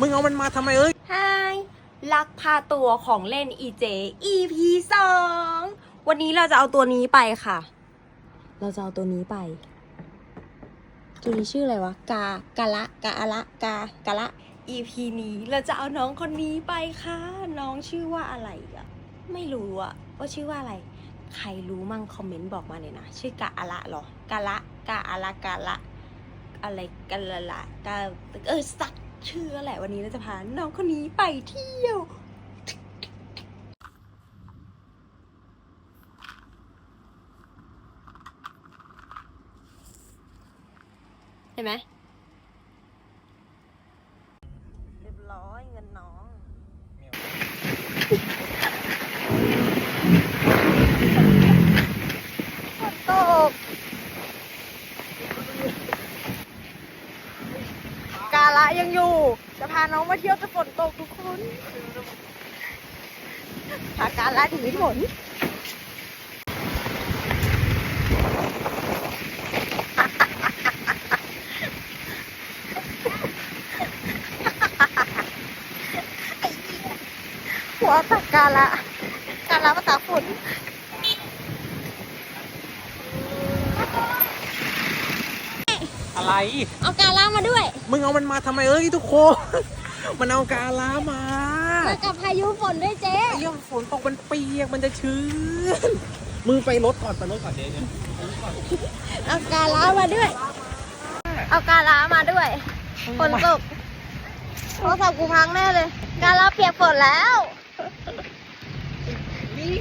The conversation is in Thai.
มึงเอามันมาทำไมเอ้ย ฮายลักพาตัวของเล่น EJ EP สองวันนี้เราจะเอาตัวนี้ไปค่ะ เราจะเอาตัวนี้ไป ตัวนี้ชื่ออะไรวะ กากะละกาอะละกากะละ EP นี้เราจะเอาน้องคนนี้ไปค่ะ น้องชื่อว่าอะไรอะไม่รู้อะว่าชื่อว่าอะไร ใครรู้มั่งคอมเมนต์บอกมาเลยนะ ชื่อกะอะละเหรอกะละกาอะละกาละ อะไรกันละละกาเออสัก เชื่อแหละวันนี้เราจะพาน้องคนนี้ไปเที่ยว เห็นไหมเรียบร้อยเงินน้อง ฝนตก กาละ ยังอยู่ จะพาน้องมาเที่ยวแต่ฝนตกทุกคนพากาละถึงฝนหัวตักกาละกาละมาตากฝน อะไร เอากาละมาด้วย มึงเอามันมาทำไมเอ้ยทุกคน มันเอากาลามามากับพายุฝนด้วยเจ๊ไอ้เหี้ยฝนตกมันเปียกมันจะชื้น มึงไปรถก่อนไปรถก่อนเดี๋ยวเนี่ยเอากาละมาด้วย เอากาละมาด้วยฝนตกโทรศัพท์กูพังแน่เลย กาละเปียกฝนแล้ว นี่